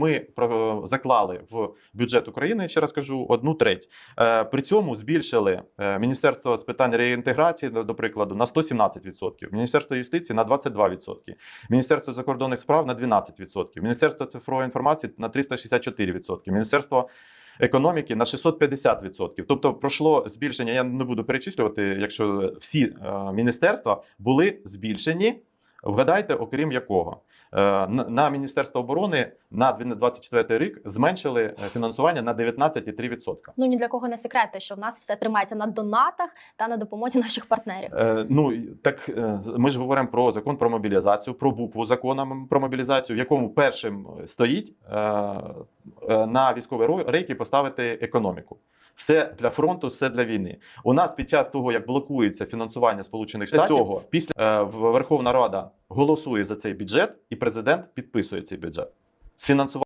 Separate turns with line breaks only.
Ми про- заклали в бюджет України, ще раз кажу, одну треть. Е, При цьому збільшили е, Міністерство з питань реінтеграції, до прикладу, на 117%, Міністерство юстиції на 22%, Міністерство закордонних справ на 12%, Міністерство цифрової інформації на 364%, Міністерство економіки на 650%. Тобто пройшло збільшення. Я не буду перечислювати, якщо всі е, міністерства були збільшені. Вгадайте, окрім якого Е, на- Міністерство оборони на 2024 рік зменшили е, фінансування на 19,3%.
Ну ні для кого не секрет, що в нас все тримається на донатах та на допомозі наших партнерів.
Е, ну так ми ж говоримо про закон про мобілізацію, про букву закону про мобілізацію, в якому першим стоїть е, на військові рейки поставити економіку. Все для фронту, все для війни. У нас під час того, як блокується фінансування Сполучених Штатів, цього після е, в- Верховна Рада голосує за цей бюджет, і президент підписує цей бюджет з.